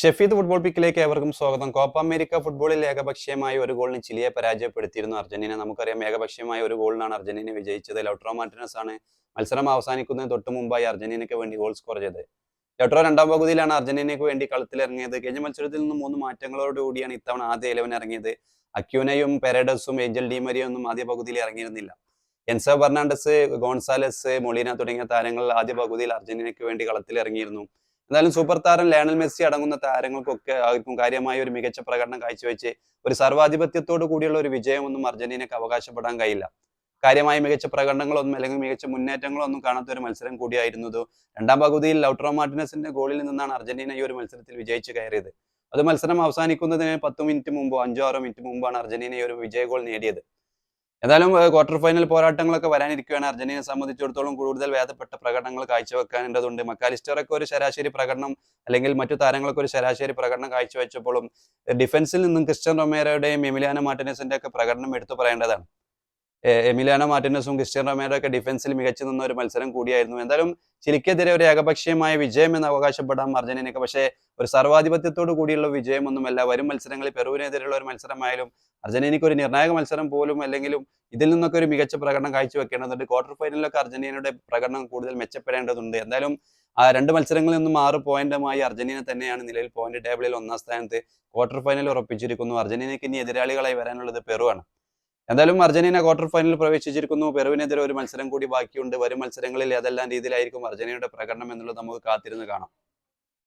Shefeed football പിക്കിലേക്ക് ഏവർക്കും സ്വാഗതം. Copa America ഫുട്ബോളിൽ ഏകപക്ഷീയമായ ഒരു ഗോളിന് ചിലിയെ പരാജയപ്പെടുത്തിയിരുന്നു അർജന്റീന. നമുക്കറിയാം ഏകപക്ഷീയമായ ഒരു ഗോളിനാണ് അർജന്റീന വിജയിച്ചത്. ലൗട്രോ മാർട്ടിനസ് ആണ് മത്സരം അവസാനിക്കുന്നതിന് തൊട്ട് മുമ്പായി അർജന്റീനയ്ക്ക് വേണ്ടി ഗോൾ സ്കോർ ചെയ്തത്. ലൗട്രോ രണ്ടാം പകുതിയിലാണ് അർജന്റീനയ്ക്ക് വേണ്ടി കളത്തിലിറങ്ങിയത്. കഴിഞ്ഞ മത്സരത്തിൽ നിന്ന് മൂന്ന് മാറ്റങ്ങളോടുകൂടിയാണ് ഇത്തവണ ആദ്യ ഇലവൻ ഇറങ്ങിയത്. അക്യൂനയും പെരഡസും ഏഞ്ചൽ ഡിമരിയും ഒന്നും ആദ്യ പകുതിയിൽ ഇറങ്ങിയിരുന്നില്ല. എൻസോ ഫെർണാണ്ടസ് ഗോൺസാലസ് മൊളീന തുടങ്ങിയ താരങ്ങൾ ആദ്യ പകുതിയിൽ അർജന്റീനയ്ക്ക് വേണ്ടി കളത്തിലിറങ്ങിയിരുന്നു. എന്നാലും സൂപ്പർ താരം ലയണൽ മെസ്സി അടങ്ങുന്ന താരങ്ങൾക്കൊക്കെ അവർക്കും കാര്യമായ ഒരു മികച്ച പ്രകടനം കാഴ്ചവെച്ച് ഒരു സർവാധിപത്യത്തോടു കൂടിയുള്ള ഒരു വിജയമൊന്നും അർജന്റീനയ്ക്ക് അവകാശപ്പെടാൻ കഴിയില്ല. കാര്യമായ മികച്ച പ്രകടനങ്ങളൊന്നും അല്ലെങ്കിൽ മികച്ച മുന്നേറ്റങ്ങളൊന്നും കാണാത്ത ഒരു മത്സരം കൂടിയായിരുന്നു രണ്ടാം പകുതിയിൽ ലൗട്രോ മാർട്ടിനസിന്റെ ഗോളിൽ നിന്നാണ് അർജന്റീന ഈ ഒരു മത്സരത്തിൽ വിജയിച്ച് കയറിയത്. അത് മത്സരം അവസാനിക്കുന്നതിന് പത്ത് മിനിറ്റ് മുമ്പോ അഞ്ചോ ആറോ മിനിറ്റ് മുമ്പാണ് അർജന്റീന ഈ ഒരു വിജയ ഗോൾ നേടിയത്. ഏതായാലും ക്വാർട്ടർ ഫൈനൽ പോരാട്ടങ്ങളൊക്കെ വരാനിരിക്കുകയാണ്. അർജന്റീനയെ സംബന്ധിച്ചിടത്തോളം കൂടുതൽ വേദപ്പെട്ട പ്രകടനങ്ങൾ കാഴ്ചവെക്കാനുള്ളതുണ്ട് മക്കാലിസ്റ്ററൊക്കെ ഒരു ശരാശരി പ്രകടനം അല്ലെങ്കിൽ മറ്റു താരങ്ങളൊക്കെ ഒരു ശരാശരി പ്രകടനം കാഴ്ചവെച്ചപ്പോഴും ഡിഫൻസിൽ നിന്നും ക്രിസ്ത്യൻ റൊമേറോയുടെയും എമിലിയാനോ മാർട്ടിനസിന്റെ ഒക്കെ പ്രകടനം എടുത്തു പറയേണ്ടതാണ്. എ- എമിലിയാനോ മാർട്ടിനസും ക്രിസ്ത്യൻ റൊമേറോ ഒക്കെ ഡിഫൻസിൽ മികച്ചു നിന്ന ഒരു മത്സരം കൂടിയായിരുന്നു. എന്തായാലും ചിലിക്കെതിരെ ഒരു ഏകപക്ഷീയമായ വിജയം എന്ന് അവകാശപ്പെടാം അർജന്റീനയ്ക്ക്. പക്ഷേ ഒരു സർവാധിപത്യത്തോടു കൂടിയുള്ള വിജയമൊന്നുമല്ല. വരും മത്സരങ്ങളിൽ പെറുവിനെതിരെയുള്ള ഒരു മത്സരമായാലും അർജന്റീനയ്ക്ക് ഒരു നിർണായക മത്സരം പോലും അല്ലെങ്കിലും ഇതിൽ നിന്നൊക്കെ ഒരു മികച്ച പ്രകടനം കാഴ്ചവെക്കേണ്ടതുണ്ട് ക്വാർട്ടർ ഫൈനലിലൊക്കെ അർജന്റീനയുടെ പ്രകടനം കൂടുതൽ മെച്ചപ്പെടേണ്ടതുണ്ട്. എന്തായാലും ആ രണ്ട് മത്സരങ്ങളിൽ നിന്നും ആറ് പോയിന്റുമായി അർജന്റീന തന്നെയാണ് നിലവിൽ പോയിന്റ് ടേബിളിൽ ഒന്നാം സ്ഥാനത്ത്. ക്വാർട്ടർ ഫൈനൽ ഉറപ്പിച്ചിരിക്കുന്നു. അർജന്റീനയ്ക്ക് ഇനി എതിരാളികളായി വരാനുള്ളത് പെറുവാണ്. എന്തായാലും അർജന്റീന ക്വാർട്ടർ ഫൈനലിൽ പ്രവേശിച്ചിരിക്കുന്നു. പെറുവിനെതിരെ ഒരു മത്സരം കൂടി ബാക്കിയുണ്ട്. വരും മത്സരങ്ങളിൽ ഏതെല്ലാം രീതിയിലായിരിക്കും അർജന്റീനയുടെ പ്രകടനം എന്നുള്ളത് നമുക്ക് കാത്തിരുന്ന് കാണാം.